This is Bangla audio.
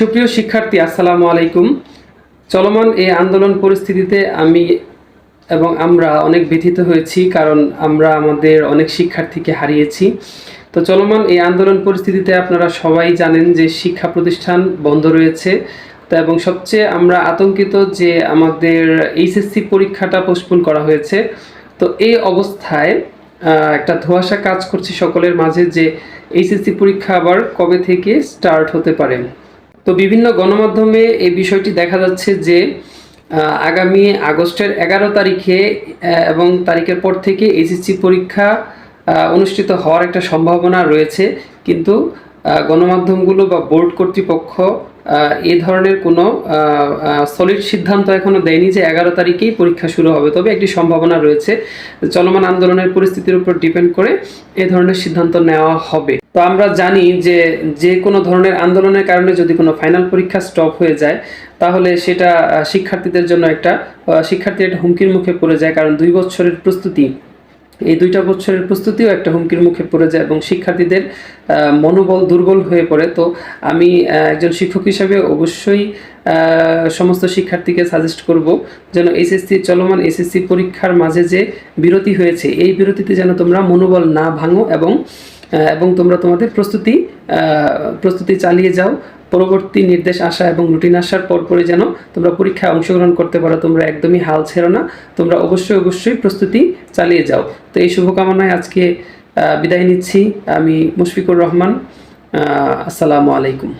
সুপ্রিয় শিক্ষার্থী, আসসালামু আলাইকুম। চলমান এই আন্দোলন পরিস্থিতিতে আমি এবং আমরা অনেক ব্যথিত হয়েছি কারণ আমরা আমাদের অনেক শিক্ষার্থীকে হারিয়েছি। তো চলমান এই আন্দোলন পরিস্থিতিতে আপনারা সবাই জানেন যে শিক্ষা প্রতিষ্ঠান বন্ধ রয়েছে। তো এবং সবচেয়ে আমরা আতঙ্কিত যে আমাদের এইচএসসি পরীক্ষাটা পোস্টপোন করা হয়েছে। তো এই অবস্থায় একটা ধোঁয়াশা কাজ করছে সকলের মাঝে যে এইচএসসি পরীক্ষা আবার কবে থেকে স্টার্ট হতে পারে। তো বিভিন্ন গণমাধ্যমে এই বিষয়টি দেখা যাচ্ছে যে আগামী আগস্টের এগারো তারিখে এবং তারিখের পর থেকে এইচএসসি পরীক্ষা অনুষ্ঠিত হওয়ার একটা সম্ভাবনা রয়েছে। কিন্তু গণমাধ্যমগুলো বা বোর্ড কর্তৃপক্ষ এ ধরনের কোনো সলিড সিদ্ধান্ত এখনও দেয়নি যে এগারো তারিখেই পরীক্ষা শুরু হবে। তবে একটি সম্ভাবনা রয়েছে। চলমান আন্দোলনের পরিস্থিতির উপর ডিপেন্ড করে এ ধরনের সিদ্ধান্ত নেওয়া হবে। তো আমরা জানি যে যে কোনো ধরনের আন্দোলনের কারণে যদি কোনো ফাইনাল পরীক্ষা স্টপ হয়ে যায় তাহলে সেটা শিক্ষার্থীদের জন্য একটা আহ, শিক্ষার্থীর একটা হুমকির মুখে পড়ে যায়। কারণ দুই বছরের প্রস্তুতি এই দুইটা বছরের প্রস্তুতিও একটা হুমকির মুখে পড়ে যায় এবং শিক্ষার্থীদের মনোবল দুর্বল হয়ে পড়ে। তো আমি একজন শিক্ষক হিসাবে অবশ্যই সমস্ত শিক্ষার্থীকে সাজেস্ট করব যেন এসএসসি চলমান এসএসসি পরীক্ষার মাঝে যে বিরতি হয়েছে এই বিরতিতে যেন তোমরা মনোবল না ভাঙো এবং এবং তোমরা তোমাদের প্রস্তুতি প্রস্তুতি চালিয়ে যাও। পরবর্তী নির্দেশ আসা এবং রুটিন আসার পর পরপরই যেন তোমরা পরীক্ষায় অংশগ্রহণ করতে পারো, তোমরা একদমই হাল ছেড়ো না। তোমরা অবশ্যই অবশ্যই প্রস্তুতি চালিয়ে যাও। তো এই শুভকামনায় আজকে বিদায় নিচ্ছি। আমি মুশফিকুর রহমান আসসালামু আলাইকুম।